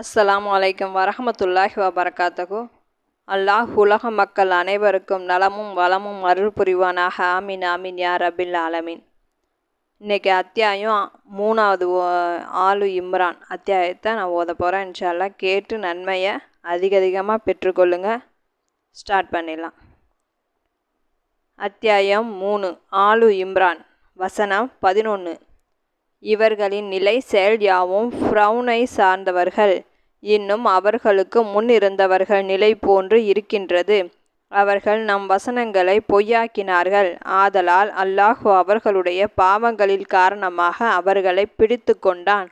அஸ்ஸலாமு அலைக்கும் வரஹமத்துல்லாஹி வபரகாத்தகு அல்லாஹ் உலக மக்கள் அனைவருக்கும் நலமும் வளமும் அருள் புரிவானாக. ஆமீன் ஆமீன் யார் அபில் ஆலமீன். இன்னைக்கு அத்தியாயம் மூணாவது ஓ- ஆலு இம்ரான் அத்தியாயத்தை நான் ஓத போகிறேன் இன்ஷால்லா கேட்டு நன்மையை அதிக அதிகமாக பெற்றுக்கொள்ளுங்க. ஸ்டார்ட் பண்ணிடலாம். அத்தியாயம் மூணு ஆலு இம்ரான் வசனம் பதினொன்று இவர்களின் நிலை செயல் யாவும் ஃப்ரௌனை சார்ந்தவர்கள். இன்னும் அவர்களுக்கு முன் இருந்தவர்கள் நிலை போன்று இருக்கின்றது. அவர்கள் நம் வசனங்களை பொய்யாக்கினார்கள். ஆதலால் அல்லாஹ் அவர்களுடைய பாவங்களில் காரணமாக அவர்களை பிடித்து கொண்டான்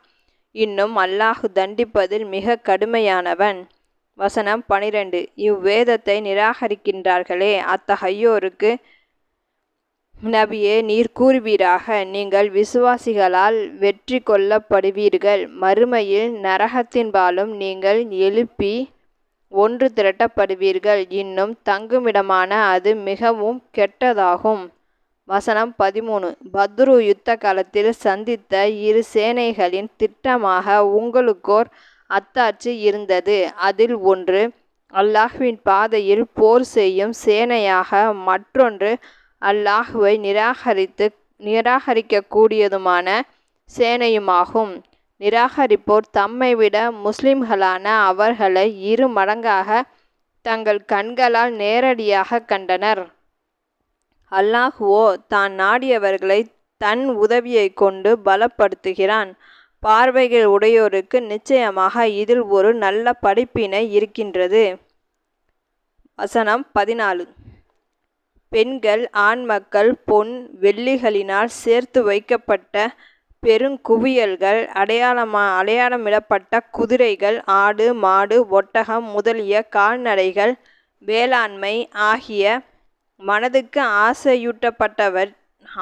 இன்னும் அல்லாஹ் தண்டிப்பதில் மிக கடுமையானவன். வசனம் பனிரெண்டு. இவ்வேதத்தை நிராகரிக்கின்றார்களே அத்தகையோருக்கு நபியே நீர் கூறுவீராக. நீங்கள் விசுவாசிகளால் வெற்றி கொள்ளப்படுவீர்கள். மறுமையில் நரகத்தின்பாலும் நீங்கள் எழுப்பி ஒன்று திரட்டப்படுவீர்கள். இன்னும் தங்குமிடமான அது மிகவும் கெட்டதாகும். வசனம் பதிமூணு. பத்ரு யுத்த காலத்தில் சந்தித்த இரு சேனைகளின் திட்டமாக உங்களுக்கோர் அத்தாட்சி இருந்தது. அதில் ஒன்று அல்லாஹ்வின் பாதையில் போர் செய்யும் சேனையாக மற்றொன்று அல்லாஹுவை நிராகரித்து நிராகரிக்கக்கூடியதுமான சேனையுமாகும். நிராகரிப்போர் தம்மை விட முஸ்லிம்களான அவர்களை இரு மடங்காக தங்கள் கண்களால் நேரடியாக கண்டனர். அல்லாஹுவோ தான் நாடியவர்களை தன் உதவியை கொண்டு பலப்படுத்துகிறான். பார்வைகள் உடையோருக்கு நிச்சயமாக இதில் ஒரு நல்ல படிப்பினை இருக்கின்றது. வசனம் பதினாலு. பெண்கள் ஆண் மக்கள் பொன் வெள்ளிகளினால் சேர்த்து வைக்கப்பட்ட பெருங்குவியல்கள் அடையாளமா அடையாளமிடப்பட்ட குதிரைகள் ஆடு மாடு ஒட்டகம் முதலிய கால்நடைகள் வேளாண்மை ஆகிய மனதுக்கு ஆசையூட்டப்பட்டவர்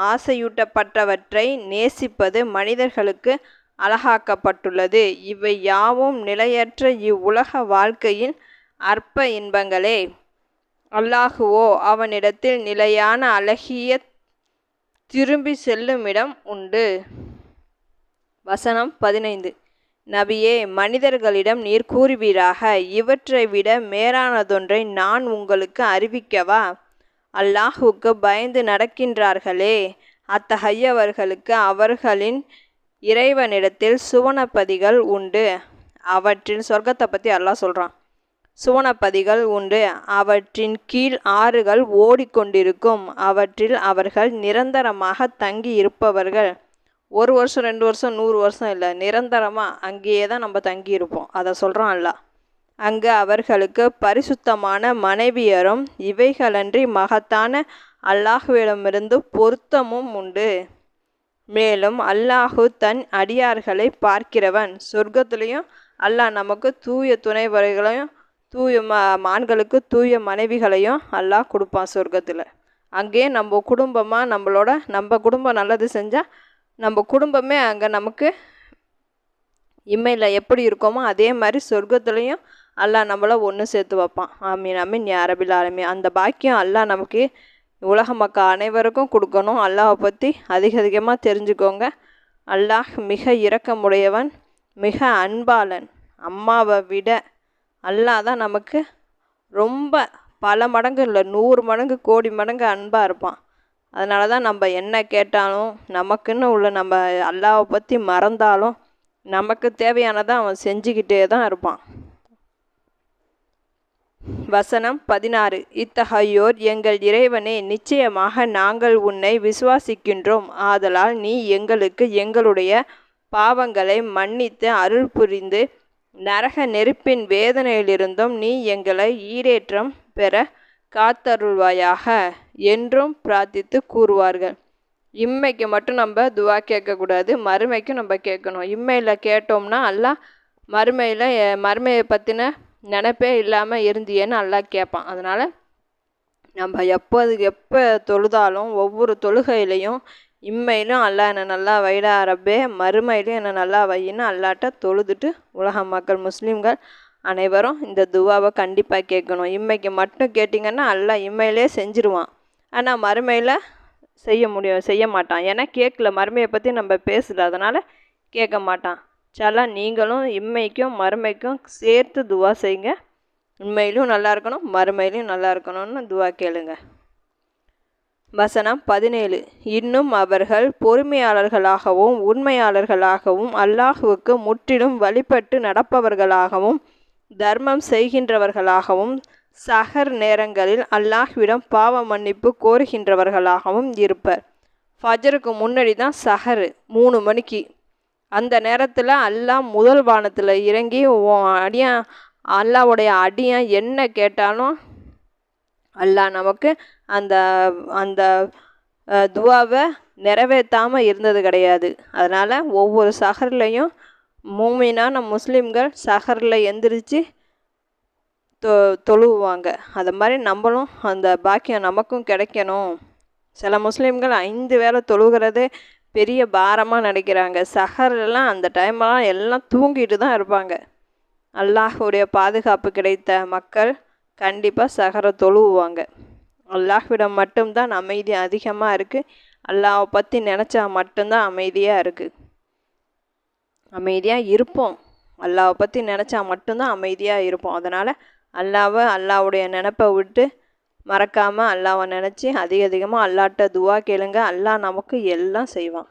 ஆசையூட்டப்பட்டவற்றை நேசிப்பது மனிதர்களுக்கு அழகாக்கப்பட்டுள்ளது. இவை யாவும் நிலையற்ற இவ்வுலக வாழ்க்கையின் அற்ப இன்பங்களே. அல்லாஹுவோ அவனிடத்தில் நிலையான அழகிய திரும்பி செல்லுமிடம் உண்டு. வசனம் பதினைந்து. நபியே மனிதர்களிடம் நீர் கூறுவீராக. இவற்றை விட மேலானதொன்றை நான் உங்களுக்கு அறிவிக்கவா? அல்லாஹுக்கு பயந்து நடக்கின்றார்களே. அத்தகையவர்களுக்கு அவர்களின் இறைவனிடத்தில் சுவனப்பதிகள் உண்டு. அவற்றின் சொர்க்கத்தை பற்றி அல்லாஹ் சொல்கிறான் சுவனப்பதிகள் உண்டு. அவற்றின் கீழ் ஆறுகள் ஓடிக்கொண்டிருக்கும். அவற்றில் அவர்கள் நிரந்தரமாக தங்கி இருப்பவர்கள் ஒரு வருஷம் ரெண்டு வருஷம் நூறு வருஷம் இல்லை. நிரந்தரமாக அங்கேயே தான் நம்ம தங்கி இருப்போம் அதை சொல்கிறான் அல்ல அங்கு அவர்களுக்கு பரிசுத்தமான மனைவியரும் இவைகளன்றி மகத்தான அல்லாஹுவிடமிருந்து பொருத்தமும் உண்டு. மேலும் அல்லாஹு தன் அடியார்களை பார்க்கிறவன். சொர்க்கத்துலேயும் அல்லாஹ் நமக்கு தூய துணைவர்களையும் தூய ம ஆண்களுக்கு தூய மனைவிகளையும் அல்லாஹ் கொடுப்பான் சொர்க்கத்தில். அங்கேயே நம்ம குடும்பமாக நம்மளோட நம்ம குடும்பம் நல்லது செஞ்சால் நம்ம குடும்பமே அங்கே நமக்கு இம்மையில் எப்படி இருக்கோமோ அதே மாதிரி சொர்க்கத்துலேயும் அல்லாஹ் நம்மளை ஒன்று சேர்த்து வைப்பான். ஆமீன் ஆமீன் யாரபில் ஆலமீ அந்த பாக்கியம் அல்லாஹ் நமக்கு உலக மக்கள் அனைவருக்கும் கொடுக்கணும். அல்லாஹை பற்றி அதிக அதிகமாக தெரிஞ்சுக்கோங்க. அல்லாஹ் மிக இரக்கமுடையவன் மிக அன்பாளன். அம்மாவை விட அல்லாஹ் தான் நமக்கு ரொம்ப பல மடங்கு இல்லை நூறு மடங்கு கோடி மடங்கு அன்பாக இருப்பான். அதனால தான் நம்ம என்ன கேட்டாலும் நமக்குன்னு உள்ள நம்ம அல்லாவை பற்றி மறந்தாலும் நமக்கு தேவையானதை அவன் செஞ்சுக்கிட்டே தான் இருப்பான். வசனம் பதினாறு. இத்தகையோர் எங்கள் இறைவனே நிச்சயமாக நாங்கள் உன்னை விசுவாசிக்கின்றோம். ஆதலால் நீ எங்களுக்கு எங்களுடைய பாவங்களை மன்னித்து அருள் புரிந்து நரக நெருப்பின் வேதனையிலிருந்தும் நீ எங்களை ஈடேற்றம் பெற காத்தருள்வாயாக என்றும் பிரார்த்தித்து கூறுவார்கள். இம்மைக்கு மட்டும் நம்ம துவா கேட்கக்கூடாது மறுமைக்கும் நம்ம கேட்கணும். இம்மையில் கேட்டோம்னா அல்லா மறுமையில் மறுமையை பற்றின நினப்பே இல்லாமல் இருந்தியேன்னு அல்லா கேட்பான். அதனால் நம்ம எப்போது எப்போ தொழுதாலும் ஒவ்வொரு தொழுகையிலையும் இம்மையிலும் அல்லா என்னை நல்லா வைடா ரப்பே. மறுமையிலும் என்னை நல்லா வையின்னு அல்லாட்ட தொழுதுட்டு உலக மக்கள் முஸ்லீம்கள் அனைவரும் இந்த துவாவை கண்டிப்பாக கேட்கணும். இம்மைக்கு மட்டும் கேட்டிங்கன்னா அல்லா இம்மையிலே செஞ்சிருவான். ஆனால் மறுமையில் செய்ய முடியும் செய்ய மாட்டான். ஏன்னா கேட்கல மறுமையை பற்றி நம்ம பேசல. அதனால் கேட்க மாட்டான். சாலா நீங்களும் இம்மைக்கும் மறுமைக்கும் சேர்த்து துவா செய்யுங்க. உண்மையிலும் நல்லா இருக்கணும் மறுமையிலும் நல்லா இருக்கணும்னு துவா கேளுங்க. வசனம் பதினேழு. இன்னும் அவர்கள் பொறுமையாளர்களாகவும் உண்மையாளர்களாகவும் அல்லாஹுவுக்கு முற்றிலும் வழிபட்டு நடப்பவர்களாகவும் தர்மம் செய்கின்றவர்களாகவும் சஹர் நேரங்களில் அல்லாஹ்விடம் பாவ மன்னிப்பு கோருகின்றவர்களாகவும் இருப்பர். ஃபஜருக்கு முன்னாடி தான் சஹரு மூணு மணிக்கு. அந்த நேரத்தில் அல்லாஹ் முதல் வானத்தில் இறங்கி அடியான் அல்லாவுடைய அடியான் என்ன கேட்டாலும் அல்லாஹ் நமக்கு அந்த அந்த துவாவை நிறைவேற்றாமல் இருந்தது கிடையாது. அதனால் ஒவ்வொரு சஹர்லையும் மூமினான முஸ்லீம்கள் சஹரில் எந்திரிச்சு தொ தொழுவாங்க அது மாதிரி நம்மளும் அந்த பாக்கியம் நமக்கும் கிடைக்கணும். சில முஸ்லீம்கள் ஐந்து வேலை தொழுகிறதே பெரிய பாரமாக நினைக்கிறாங்க. சஹர்லாம் அந்த டைம்லாம் எல்லாம் தூங்கிட்டு தான் இருப்பாங்க. அல்லாஹுடைய பாதுகாப்பு கிடைத்த மக்கள் கண்டிப்பாக சஹரை தொழுவுவாங்க. அல்லாஹ்விடம் மட்டும்தான் அமைதி அதிகமாக இருக்குது அல்லாவை பற்றி நினச்சா மட்டும்தான் அமைதியாக இருக்குது அமைதியாக இருப்போம். அல்லாவை பற்றி நினச்சா மட்டும்தான் அமைதியாக இருப்போம். அதனால் அல்லாவை அல்லாவுடைய நினப்பை விட்டு மறக்காமல் அல்லாவை நினச்சி அதிக அதிகமாக அல்லாட்ட துவா கேளுங்க. அல்லாஹ் நமக்கு எல்லாம் செய்வான்.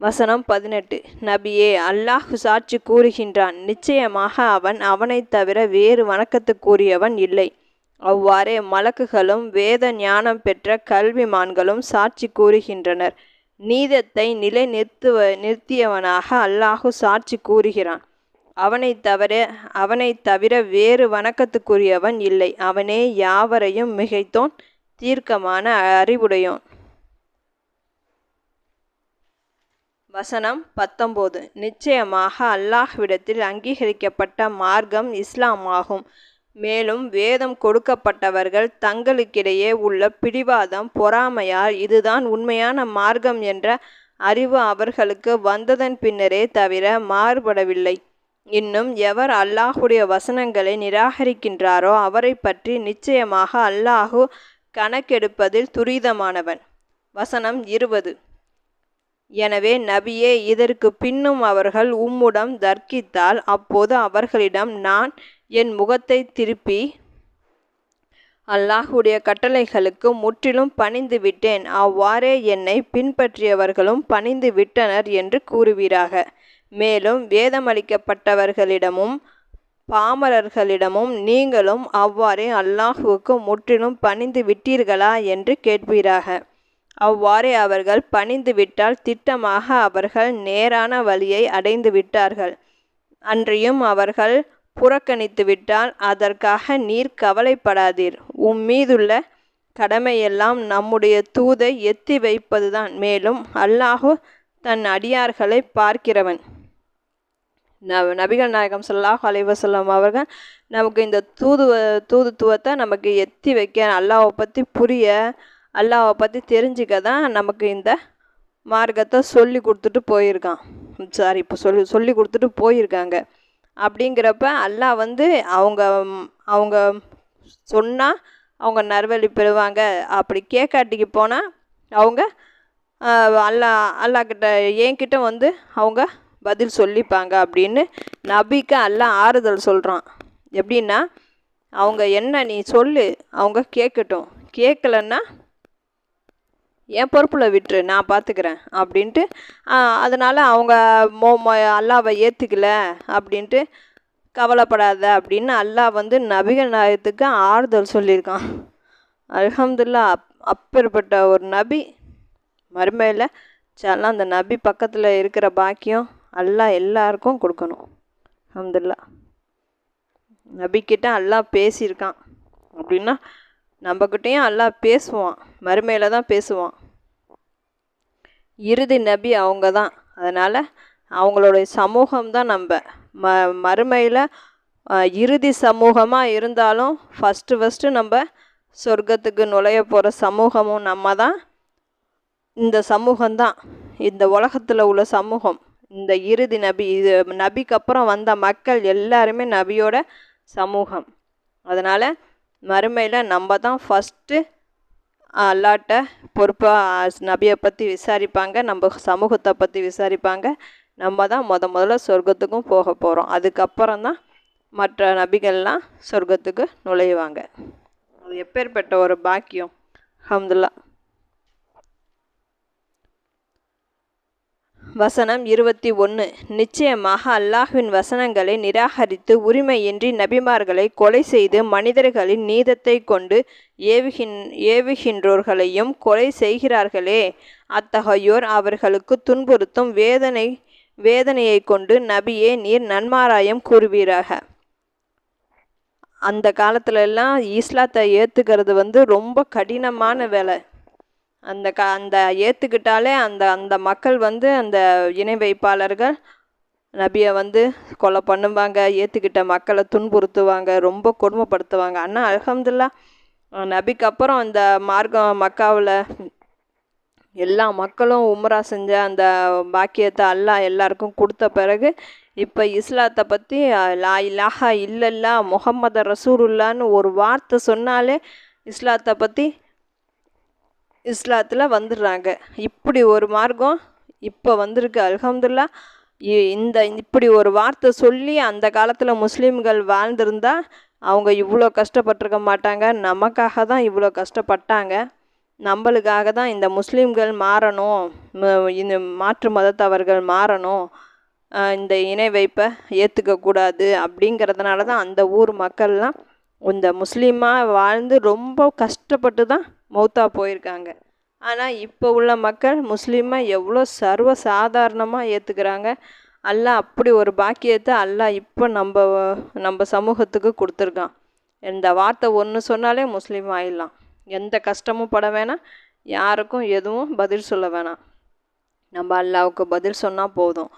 வசனம் பதினெட்டு. நபியே அல்லாஹ் சாட்சி கூறுகின்றான். நிச்சயமாக அவன் அவனை தவிர வேறு வணக்கத்துக்குரியவன் இல்லை. அவ்வாறே மலக்குகளும் வேத ஞானம் பெற்ற கல்விமான்களும் சாட்சி கூறுகின்றனர். நீதத்தை நிலை நிறுத்துவ நிறுத்தியவனாக அல்லாஹு சாட்சி கூறுகிறான். அவனை தவிர அவனை தவிர வேறு வணக்கத்துக்குரியவன் இல்லை. அவனே யாவரையும் மிகைத்தோன் தீர்க்கமான அறிவுடையோன். வசனம் பத்தொம்போது. நிச்சயமாக அல்லாஹ்விடத்தில் அங்கீகரிக்கப்பட்ட மார்க்கம் இஸ்லாம் ஆகும் மேலும் வேதம் கொடுக்கப்பட்டவர்கள் தங்களுக்கிடையே உள்ள பிடிவாதம் பொறாமையால் இதுதான் உண்மையான மார்க்கம் என்ற அறிவு அவர்களுக்கு வந்ததன் பின்னரே தவிர மாறுபடவில்லை. இன்னும் எவர் அல்லாஹுடைய வசனங்களை நிராகரிக்கின்றாரோ அவரை பற்றி நிச்சயமாக அல்லாஹு கணக்கெடுப்பதில் துரிதமானவன். வசனம் இருபது. எனவே நபியே இதற்கு பின்னும் அவர்கள் உம்முடம் தர்க்கித்தால் அப்போது அவர்களிடம் நான் என் முகத்தை திருப்பி அல்லாஹுடைய கட்டளைகளுக்கு முற்றிலும் பணிந்து விட்டேன் அவ்வாறே என்னை பின்பற்றியவர்களும் பணிந்து விட்டனர் என்று கூறுவீராக. மேலும் வேதமளிக்கப்பட்டவர்களிடமும் பாமரர்களிடமும் நீங்களும் அவ்வாறே அல்லாஹுவுக்கு முற்றிலும் பணிந்து விட்டீர்களா என்று கேட்பீராக. அவ்வாறே அவர்கள் பணிந்துவிட்டால் திட்டமாக அவர்கள் நேரான வழியை அடைந்து விட்டார்கள் அன்றியும் அவர்கள் புறக்கணித்து விட்டால் அதற்காக நீர் கவலைப்படாதீர். உம் மீதுள்ள கடமையெல்லாம் நம்முடைய தூதை எத்தி வைப்பதுதான். மேலும் அல்லாஹு தன் அடியார்களை பார்க்கிறவன். நபிகள் நாயகம் சொல்லாஹ் அலைவசல்லாம் அவர்கள் நமக்கு இந்த தூதுவ தூதுத்துவத்தை நமக்கு எத்தி வைக்க அல்லாவை பற்றி புரிய அல்லாவை பற்றி தெரிஞ்சுக்க தான் நமக்கு இந்த மார்க்கத்தை சொல்லி கொடுத்துட்டு போயிருக்கான். சாரி இப்போ சொல்லி சொல்லி கொடுத்துட்டு போயிருக்காங்க. அப்படிங்கிறப்ப அல்லாஹ் வந்து அவங்க அவங்க சொன்னால் அவங்க நர்வழி பெறுவாங்க. அப்படி கேட்காட்டிக்கு போனால் அவங்க அல்லா அல்லாக்கிட்ட என்கிட்ட வந்து அவங்க பதில் சொல்லிப்பாங்க அப்படின்னு நபிக்கு எல்லாம் ஆறுதல் சொல்கிறான் எப்படின்னா அவங்க என்ன நீ சொல்லு அவங்க கேட்கட்டும். கேட்கலன்னா என் பொறுப்பில் விட்டுரு நான் பார்த்துக்கிறேன் அப்படின்ட்டு அதனால் அவங்க மோ அல்லாவை ஏற்றுக்கல அப்படின்ட்டு கவலைப்படாத அப்படின்னு அல்லாஹ் வந்து நபிகள் நாயத்துக்கு ஆறுதல் சொல்லியிருக்கான். அலமதுல்லா அப் அப்பேற்பட்ட ஒரு நபி மறுமையில் சல்லாம் அந்த நபி பக்கத்தில் இருக்கிற பாக்கியம் அல்லாஹ் எல்லாருக்கும் கொடுக்கணும். அலமதுல்லா நபிக்கிட்ட அல்லாஹ் பேசியிருக்கான். அப்படின்னா நம்மக்கிட்டேயும் அல்லாஹ் பேசுவான். மறுமையில் தான் பேசுவான். இறுதி நபி அவங்க தான். அதனால் அவங்களுடைய சமூகம் தான் நம்ம. ம மறுமையில் இறுதி சமூகமாக இருந்தாலும் ஃபஸ்ட்டு ஃபஸ்ட்டு நம்ம சொர்க்கத்துக்கு நுழைய போகிற சமூகமும் நம்ம தான். இந்த சமூகம்தான் இந்த உலகத்தில் உள்ள சமூகம். இந்த இறுதி நபி இது நபிக்கு அப்புறம் வந்த மக்கள் எல்லாருமே நபியோட சமூகம். அதனால் மறுமையில் நம்ம தான் ஃபஸ்ட்டு அல்லாட்ட பொறுப்பாக நபியை பற்றி விசாரிப்பாங்க நம்ம சமூகத்தை பற்றி விசாரிப்பாங்க. நம்ம தான் முத முதல்ல சொர்க்கத்துக்கும் போக போகிறோம் அதுக்கப்புறம் தான் மற்ற நபிகள்லாம் சொர்க்கத்துக்கு நுழைவாங்க. அது எப்பேற்பட்ட ஒரு பாக்கியம்? அஹமதுல்லா. வசனம் இருபத்தி ஒன்று நிச்சயமாக அல்லாஹ்வின் வசனங்களை நிராகரித்து உரிமையின்றி நபிமார்களை கொலை செய்து மனிதர்களின் நீதத்தை கொண்டு ஏவுகின் ஏவுகின்றோர்களையும் கொலை செய்கிறார்களே. அத்தகையோர் அவர்களுக்கு துன்புறுத்தும் வேதனை வேதனையை கொண்டு நபியே நீர் நன்மாராயம் கூறுவீராக. அந்த காலத்துல எல்லாம் இஸ்லாத்தை ஏற்றுக்கிறது வந்து ரொம்ப கடினமான வேலை. அந்த க அந்த ஏற்றுக்கிட்டாலே அந்த அந்த மக்கள் வந்து அந்த இணை வைப்பாளர்கள் நபியை வந்து கொலை பண்ணுவாங்க ஏற்றுக்கிட்ட மக்களை துன்புறுத்துவாங்க ரொம்ப கொடுமைப்படுத்துவாங்க. ஆனால் அல்ஹம்துல்லா நபிக்கு அப்புறம் அந்த மார்க்கம் மக்காவில் எல்லா மக்களும் உம்ரா செஞ்ச அந்த பாக்கியத்தை அல்லாஹ் எல்லாருக்கும் கொடுத்த பிறகு இப்போ இஸ்லாத்தை பற்றி லா இலாஹா இல்லல்லா முகம்மது ரசூருல்லான்னு ஒரு வார்த்தை சொன்னாலே இஸ்லாத்தை பற்றி இஸ்லாத்தில் வந்துடுறாங்க இப்படி ஒரு மார்க்கம் இப்போ வந்திருக்கு. அல்ஹம்துல்லா இ- இந்த இப்படி ஒரு வார்த்தை சொல்லி அந்த காலத்தில் முஸ்லீம்கள் வாழ்ந்திருந்தா அவங்க இவ்வளோ கஷ்டப்பட்டிருக்க மாட்டாங்க. நமக்காக தான் இவ்வளோ கஷ்டப்பட்டாங்க. நம்மளுக்காக தான் இந்த முஸ்லீம்கள் மாறணும். இந்த மாற்று மதத்தவர்கள் மாறணும். இந்த இணை வைப்பை ஏற்றுக்கக்கூடாது அப்படிங்கிறதுனால தான் அந்த ஊர் மக்கள்லாம் இந்த முஸ்லீமாக வாழ்ந்து ரொம்ப கஷ்டப்பட்டு தான் மௌத்தா போயிருக்காங்க. ஆனால் இப்போ உள்ள மக்கள் முஸ்லீமாக எவ்வளோ சர்வ சாதாரணமாக ஏற்றுக்கிறாங்க அல்லாஹ் அப்படி ஒரு பாக்கியத்தை அல்லாஹ் இப்போ நம்ம நம்ம சமூகத்துக்கு கொடுத்துருக்கான். இந்த வார்த்தை ஒன்று சொன்னாலே முஸ்லீம் ஆயிடலாம். எந்த கஷ்டமும் பட வேணாம். யாருக்கும் எதுவும் பதில் சொல்ல வேணாம். நம்ம அல்லாவுக்கு பதில் சொன்னால் போதும்.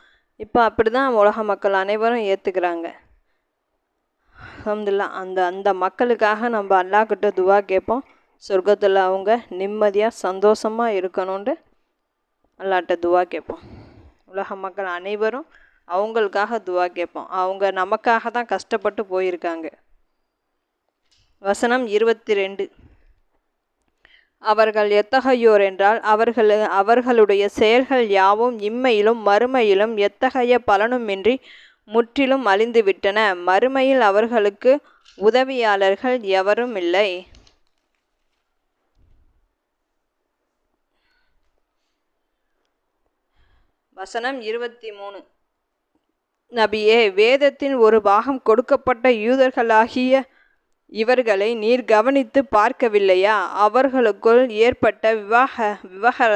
இப்போ அப்படி தான் உலக மக்கள் அனைவரும் ஏற்றுக்கிறாங்க அலமதுல்லா அந்த அந்த மக்களுக்காக நம்ம அல்லாஹ்கிட்ட துவா கேட்போம். சொர்க்கத்தில் அவங்க நிம்மதியாக சந்தோஷமாக இருக்கணுன்ட்டு அல்லாட்ட துவா கேட்போம். உலக மக்கள் அனைவரும் அவங்களுக்காக துவா கேட்போம். அவங்க நமக்காக தான் கஷ்டப்பட்டு போயிருக்காங்க. வசனம் இருபத்தி ரெண்டு அவர்கள் எத்தகையோர் என்றால் அவர்கள் அவர்களுடைய செயல்கள் யாவும் இம்மையிலும் மறுமையிலும் எத்தகைய பலனுமின்றி முற்றிலும் அழிந்துவிட்டன. மறுமையில் அவர்களுக்கு உதவியாளர்கள் எவரும் இல்லை. வசனம் இருபத்தி மூணு நபியே வேதத்தின் ஒரு பாகம் கொடுக்கப்பட்ட யூதர்களாகிய இவர்களை நீர் கவனித்து பார்க்கவில்லையா? அவர்களுக்குள் ஏற்பட்ட விவாக விவகார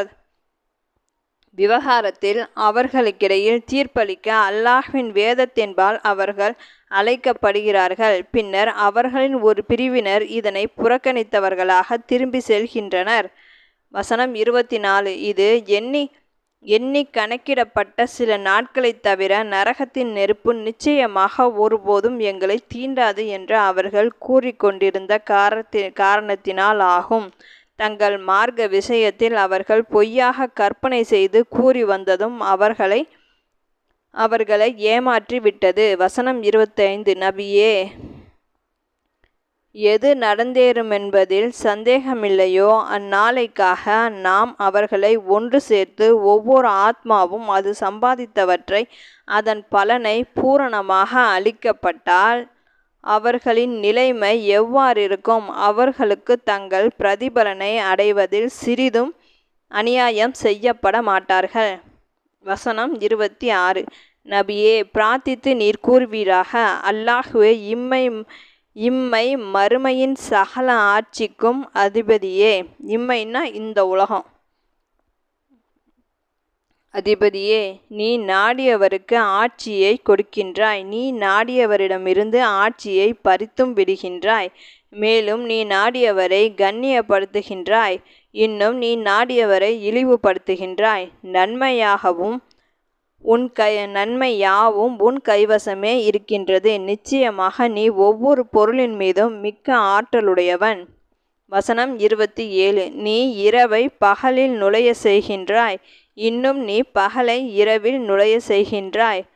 விவகாரத்தில் அவர்களுக்கிடையில் தீர்ப்பளிக்க அல்லாஹ்வின் வேதத்தின்பால் அவர்கள் அழைக்கப்படுகிறார்கள். பின்னர் அவர்களின் ஒரு பிரிவினர் இதனை புறக்கணித்தவர்களாக திரும்பி செல்கின்றனர். வசனம் இருபத்தி நாலு இது எண்ணி எண்ணி கணக்கிடப்பட்ட சில நாட்களைத் தவிர நரகத்தின் நெருப்பு நிச்சயமாக ஒருபோதும் எங்களை தீண்டாது என்று அவர்கள் கூறிக்கொண்டிருந்த காரத்தி காரணத்தினால் ஆகும் தங்கள் மார்க்க விஷயத்தில் அவர்கள் பொய்யாக கற்பனை செய்து கூறி வந்ததும் அவர்களை அவர்களை ஏமாற்றி விட்டது. வசனம் இருபத்தைந்து. நபியே எது நடந்தேறுமென்பதில் சந்தேகமில்லையோ அந்நாளைக்காக நாம் அவர்களை ஒன்று சேர்த்து ஒவ்வொரு ஆத்மாவும் அது சம்பாதித்தவற்றை அதன் பலனை பூரணமாக அளிக்கப்பட்டால் அவர்களின் நிலைமை எவ்வாறிருக்கும்? அவர்களுக்கு தங்கள் பிரதிபலனை அடைவதில் சிறிதும் அநியாயம் செய்யப்பட மாட்டார்கள். வசனம் இருபத்தி ஆறு. நபியே பிரார்த்தித்து நீர் கூறுவீராக. அல்லாஹுவே இம்மை இம்மை மறுமையின் சகல ஆட்சிக்கும் அதிபதியே. இம்மைன்னா இந்த உலகம். அதிபதியே நீ நாடியவருக்கு ஆட்சியை கொடுக்கின்றாய். நீ நாடியவரிடமிருந்து ஆட்சியை பறித்தும் விடுகின்றாய். மேலும் நீ நாடியவரை கண்ணியப்படுத்துகின்றாய். இன்னும் நீ நாடியவரை இழிவுபடுத்துகின்றாய். நன்மையாகவும் உன் கை நன்மை யாவும் உன் கைவசமே இருக்கின்றது. நிச்சயமாக நீ ஒவ்வொரு பொருளின் மீதும் மிக்க ஆற்றலுடையவன். வசனம் இருபத்தி ஏழு. நீ இரவை பகலில் நுழைய செய்கின்றாய். இன்னும் நீ பகலை இரவில் நுழைய செய்கின்றாய்.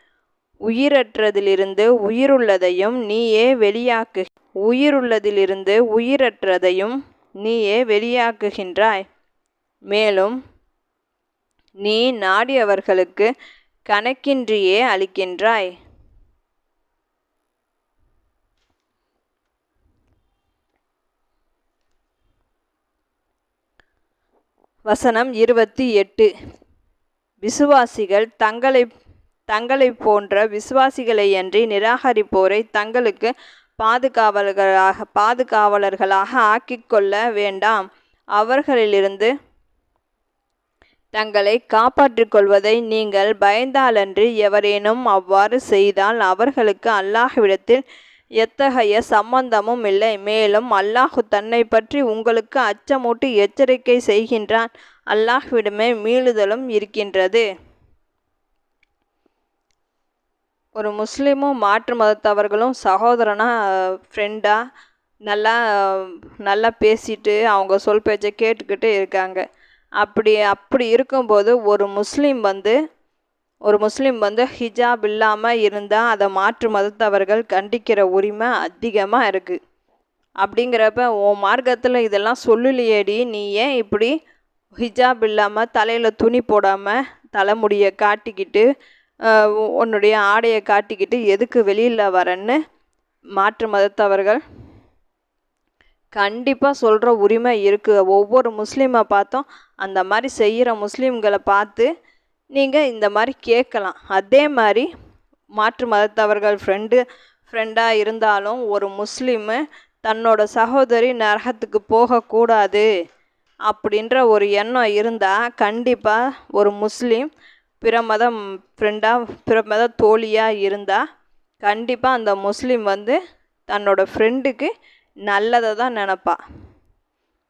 உயிரற்றதிலிருந்து உயிருள்ளதையும் நீயே வெளியாக்கு உயிருள்ளதிலிருந்து உயிரற்றதையும் நீயே வெளியாக்குகின்றாய். மேலும் நீ நாடியவர்களுக்கு கணக்கின்றியே அளிக்கின்றாய். வசனம் இருபத்தி எட்டு. விசுவாசிகள் தங்களை தங்களை போன்ற விசுவாசிகளையன்றி நிராகரிப்போரை தங்களுக்கு பாதுகாவலர்களாக பாதுகாவலர்களாக ஆக்கிக்கொள்ள வேண்டாம். அவர்களிலிருந்து தங்களை காப்பாற்றிக் கொள்வதை நீங்கள் பயந்தாலன்றி எவரேனும் அவ்வாறு செய்தால் அவர்களுக்கு அல்லாஹ்விடத்தில் எத்தகைய சம்பந்தமும் இல்லை. மேலும் அல்லாஹு தன்னை பற்றி உங்களுக்கு அச்சமூட்டி எச்சரிக்கை செய்கின்றான். அல்லாஹ்விடமே மீளுதலும் இருக்கின்றது. ஒரு முஸ்லீமும் மாற்று மதத்தவர்களும் சகோதரனாக ஃப்ரெண்டாக நல்லா நல்லா பேசிட்டு அவங்க சொல் பேச்சை கேட்டுக்கிட்டு இருக்காங்க. அப்படி அப்படி இருக்கும்போது ஒரு முஸ்லீம் வந்து ஒரு முஸ்லீம் வந்து ஹிஜாப் இல்லாமல் இருந்தால் அதை மாற்று மதத்தவர்கள் கண்டிக்கிற உரிமை அதிகமாக இருக்குது அப்படிங்கிறப்ப உன் மார்க்கத்தில் இதெல்லாம் சொல்லலையேடி நீ ஏன் இப்படி ஹிஜாப் இல்லாமல் தலையில் துணி போடாமல் தலைமுடியை காட்டிக்கிட்டு உன்னுடைய ஆடையை காட்டிக்கிட்டு எதுக்கு வெளியில் வரன்னு மாற்று மதத்தவர்கள் கண்டிப்பாக சொல்கிற உரிமை இருக்குது ஒவ்வொரு முஸ்லீமை பார்த்தோம் அந்த மாதிரி செய்கிற முஸ்லீம்களை பார்த்து நீங்கள் இந்த மாதிரி கேட்கலாம். அதே மாதிரி மாற்று மதத்தவர்கள் ஃப்ரெண்டு ஃப்ரெண்டாக இருந்தாலும் ஒரு முஸ்லீமு தன்னோட சகோதரி நரகத்துக்கு போகக்கூடாது அப்படின்ற ஒரு எண்ணம் இருந்தால் கண்டிப்பாக ஒரு முஸ்லீம் பிற மதம் ஃப்ரெண்டாக பிற மத தோழியாக இருந்தால் கண்டிப்பாக அந்த முஸ்லீம் வந்து தன்னோட ஃப்ரெண்டுக்கு நல்லதை தான் நினப்பா.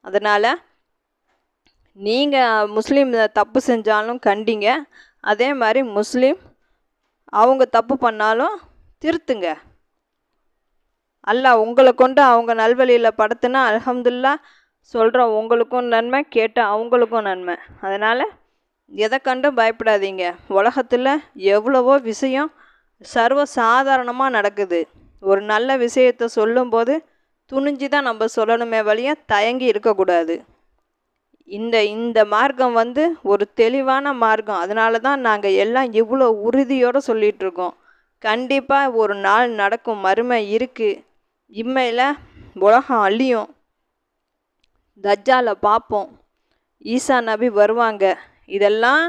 அதனால் நீங்கள் முஸ்லீம் தப்பு செஞ்சாலும் கண்டிங்க. அதே மாதிரி முஸ்லீம் அவங்க தப்பு பண்ணாலும் திருத்துங்க. அல்லாஹ் உங்களை கொண்டு அவங்க நல்வழியில் படுத்துனா அலமதுல்லா சொல்கிறோம் உங்களுக்கும் நன்மை கேட்ட அவங்களுக்கும் நன்மை. அதனால் எதை கண்டும் பயப்படாதீங்க. உலகத்தில் எவ்வளவோ விஷயம் சர்வ சாதாரணமாக நடக்குது. ஒரு நல்ல விஷயத்தை சொல்லும்போது துணிஞ்சு தான் நம்ம சொல்லணுமே வழியாக தயங்கி இருக்கக்கூடாது. இந்த இந்த மார்க்கம் வந்து ஒரு தெளிவான மார்க்கம். அதனால தான் நாங்கள் எல்லாம் இவ்வளோ உறுதியோடு சொல்லிகிட்ருக்கோம் கண்டிப்பாக ஒரு நாள் நடக்கும் மறுமை இருக்குது இம்மையில் உலகம் அழியும். தஜ்ஜாலை பார்ப்போம் ஈசா நபி வருவாங்க. இதெல்லாம்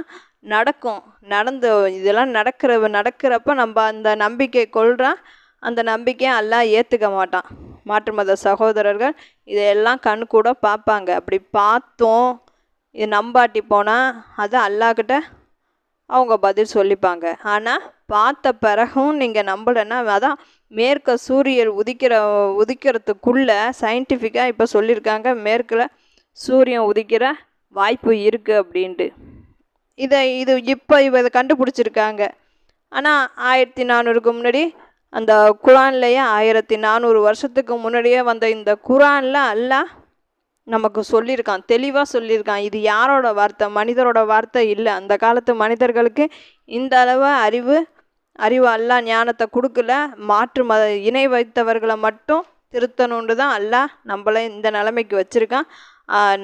நடக்கும். நடந்த இதெல்லாம் நடக்கிற நடக்கிறப்ப நம்ம அந்த நம்பிக்கை கொள்கிறான் அந்த நம்பிக்கையை எல்லாம் ஏற்றுக்க மாட்டான். மாற்று மத சகோதரர்கள் இதையெல்லாம் கண் கூட பார்ப்பாங்க. அப்படி பார்த்தோம் இது நம்பாட்டி போனால் அது அல்லாக்கிட்ட அவங்க பதில் சொல்லிப்பாங்க. ஆனால் பார்த்த பிறகும் நீங்கள் நம்பலைன்னா அதான் மேற்க சூரியர் உதிக்கிற உதிக்கிறதுக்குள்ளே சயின்டிஃபிக்காக இப்போ சொல்லியிருக்காங்க மேற்கில் சூரியன் உதிக்கிற வாய்ப்பு இருக்குது அப்படின்ட்டு. இதை இது இப்போ இதை கண்டுபிடிச்சிருக்காங்க. ஆனால் ஆயிரத்தி நானூறுக்கு முன்னாடி அந்த குரான்லேயே ஆயிரத்தி நானூறு வருஷத்துக்கு முன்னாடியே வந்த இந்த குரானில் அல்லாஹ் நமக்கு சொல்லியிருக்கான் தெளிவாக சொல்லியிருக்கான். இது யாரோட வார்த்தை? மனிதரோட வார்த்தை இல்லை. அந்த காலத்து மனிதர்களுக்கு இந்த அளவு அறிவு அறிவு அல்லா ஞானத்தை கொடுக்கல. மாற்று மத இணை வைத்தவர்களை மட்டும் திருத்தணுன்ட்டு தான் அல்லாஹ் நம்மளை இந்த நிலைமைக்கு வச்சுருக்கான்.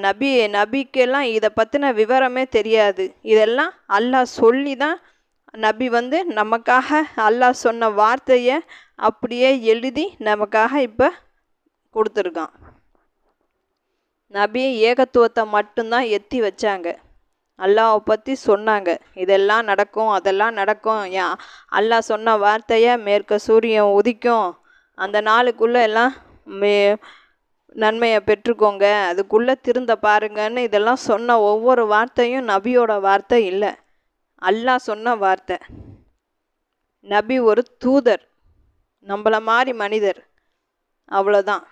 நபி நபிக்கெல்லாம் இதை பற்றின விவரமே தெரியாது. இதெல்லாம் அல்லாஹ் சொல்லி தான் நபி வந்து நமக்காக அல்லாஹ் சொன்ன வார்த்தையை அப்படியே எழுதி நமக்காக இப்போ கொடுத்துருக்கான். நபி ஏகத்துவத்தை மட்டும்தான் எத்தி வச்சாங்க. அல்லாவை பற்றி சொன்னாங்க. இதெல்லாம் நடக்கும் அதெல்லாம் நடக்கும். யா அல்லாஹ் சொன்ன வார்த்தையை மேற்க சூரியன் உதிக்கும். அந்த நாளுக்குள்ளே எல்லாம் மே நன்மையை பெற்றுக்கோங்க. அதுக்குள்ளே திருந்த பாருங்கன்னு இதெல்லாம் சொன்ன ஒவ்வொரு வார்த்தையும் நபியோட வார்த்தை இல்லை. அல்லாஹ் சொன்ன வார்த்தை. நபி ஒரு தூதர். நம்மளை மாதிரி மனிதர். அவ்வளோதான்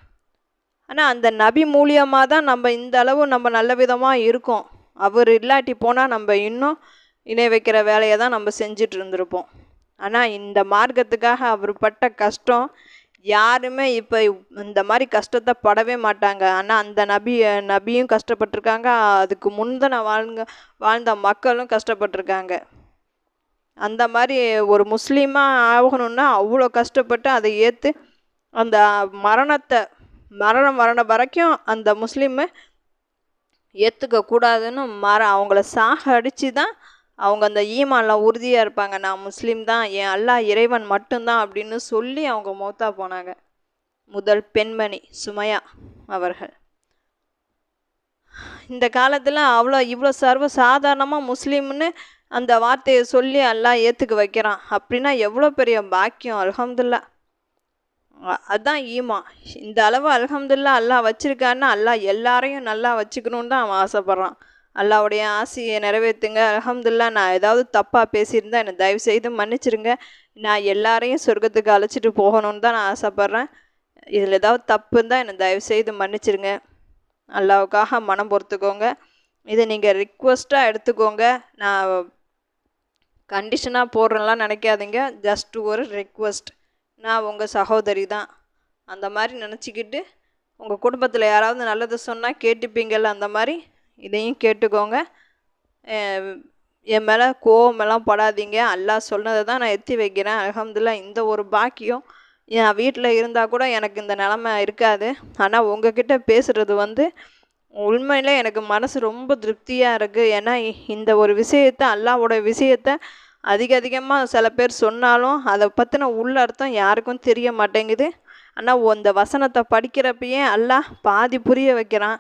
ஆனால் அந்த நபி மூலியமாக தான் நம்ம இந்த அளவு நம்ம நல்ல விதமாக இருக்கோம். அவர் இல்லாட்டி போனால் நம்ம இன்னும் இணை வைக்கிற வேலையை தான் நம்ம செஞ்சிட்டு இருந்திருப்போம். ஆனால் இந்த மார்க்கத்துக்காக அவர் பட்ட கஷ்டம் யாருமே இப்போ இந்த மாதிரி கஷ்டத்தை படவே மாட்டாங்க. ஆனால் அந்த நபி நபியும் கஷ்டப்பட்டிருக்காங்க. அதுக்கு முந்தின வாழ்ங்க வாழ்ந்த மக்களும் கஷ்டப்பட்டிருக்காங்க. அந்த மாதிரி ஒரு முஸ்லீமாக ஆகணுன்னா அவ்வளோ கஷ்டப்பட்டு அதை ஏற்று அந்த மரணத்தை மரணம் மரண வரைக்கும் அந்த முஸ்லீமை ஏற்றுக்க கூடாதுன்னு மர அவங்கள சாக அடித்து தான் அவங்க அந்த ஈமான்லாம் உறுதியாக இருப்பாங்க. நான் முஸ்லீம் தான் என் அல்லாஹ் இறைவன் மட்டும்தான் அப்படின்னு சொல்லி அவங்க மௌத்தா போனாங்க. முதல் பெண்மணி சுமையா அவர்கள். இந்த காலத்தில் அவ்வளோ இவ்வளோ சர்வ சாதாரணமாக முஸ்லீம்னு அந்த வார்த்தையை சொல்லி எல்லாம் ஏற்றுக்க வைக்கிறான். அப்படின்னா எவ்வளோ பெரிய பாக்கியம் அல்ஹம்துல்லா அதுதான் அதான் ஈமா இந்த அளவு அல்ஹம்துல்லா அல்லாஹ் வச்சுருக்காருன்னா அல்லாஹ் எல்லாரையும் நல்லா வச்சுக்கணுன்னு தான் அவன் ஆசைப்பட்றான். அல்லாவுடைய ஆசையை நிறைவேற்றுங்க அஹமதுல்லா நான் ஏதாவது தப்பாக பேசியிருந்தேன் என்னை தயவு செய்து மன்னிச்சிருங்க. நான் எல்லாரையும் சொர்க்கத்துக்கு அழைச்சிட்டு போகணும்னு தான் நான் ஆசைப்பட்றேன். இதில் ஏதாவது தப்பு இருந்தால் என்னை தயவு செய்து மன்னிச்சிருங்க. அல்லாவுக்காக மனம் பொறுத்துக்கோங்க. இதை நீங்கள் ரிக்வஸ்ட்டாக எடுத்துக்கோங்க. நான் கண்டிஷனாக போடுறேன்லாம் நினைக்காதீங்க. ஜஸ்ட் ஒரு ரிக்வஸ்ட் நான் உங்கள் சகோதரி தான். அந்த மாதிரி நினச்சிக்கிட்டு உங்கள் குடும்பத்தில் யாராவது நல்லது சொன்னால் கேட்டுப்பீங்கள்ல அந்த மாதிரி இதையும் கேட்டுக்கோங்க. என் மேலே கோவமெல்லாம் படாதீங்க. அல்லாஹ் சொன்னதை தான் நான் எத்தி வைக்கிறேன். அல்ஹம்துலில்லாஹ் இந்த ஒரு பாக்கியம் என் வீட்டில் இருந்தால் கூட எனக்கு இந்த நிலமை இருக்காது. ஆனால் உங்ககிட்ட பேசுகிறது வந்து உண்மையிலே எனக்கு மனசு ரொம்ப திருப்தியாக இருக்குது ஏன்னா இந்த ஒரு விஷயத்த அல்லாவோட விஷயத்த அதிக அதிகமாக சில பேர் சொன்னாலும் அதை பற்றின உள்ளர்த்தம் யாருக்கும் தெரிய மாட்டேங்குது. ஆனால் அந்த வசனத்தை படிக்கிறப்பயே அல்லாஹ் பாதி புரிய வைக்கிறான்.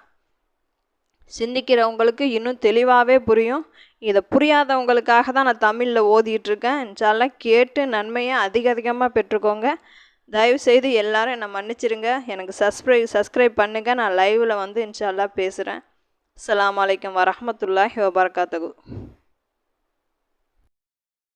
சிந்திக்கிறவங்களுக்கு இன்னும் தெளிவாகவே புரியும். இதை புரியாதவங்களுக்காக தான் நான் தமிழில் ஓதிட்டுருக்கேன். இன்ஷால்லாம் கேட்டு நன்மையை அதிக அதிகமாக பெற்றுக்கோங்க. தயவுசெய்து எல்லோரும் என்னை மன்னிச்சிருங்க. எனக்கு சப்ஸ்கிரைப் சப்ஸ்கிரைப் பண்ணுங்கள் நான் லைவில் வந்து இன்ஷால்லா பேசுகிறேன் அலாம் அலைக்கும் வரஹ்மத்துல்லாஹி